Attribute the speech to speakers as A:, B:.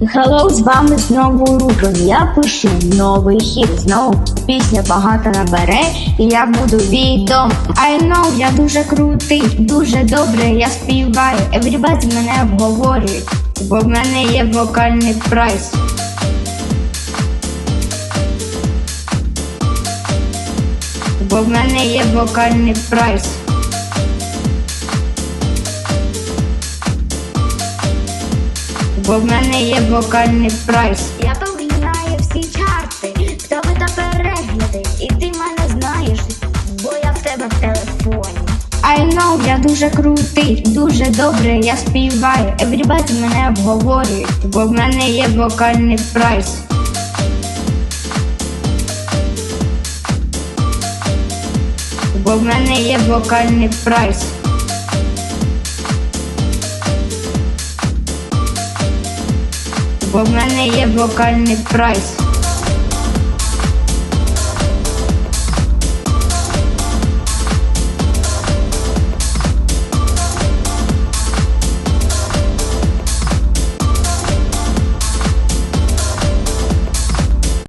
A: Hello, з вами знову Рубен. Я пишу новий хіт. Знову пісня багато набере, і я буду відом. I know, я дуже крутий, дуже добре я співаю. Everybody мене обговорює, бо в мене є вокальний прайс. Бо в мене є вокальний прайс. Бо в мене є вокальний прайс. Я поглинаю всі чарти, хто ви та перегляди, і ти мене знаєш, бо я в тебе в телефоні. I know, я дуже крутий, дуже добре я співаю. Everybody мене обговорює, бо в мене є вокальний прайс. Бо в мене є вокальний прайс. Бо в мене є вокальний прайс.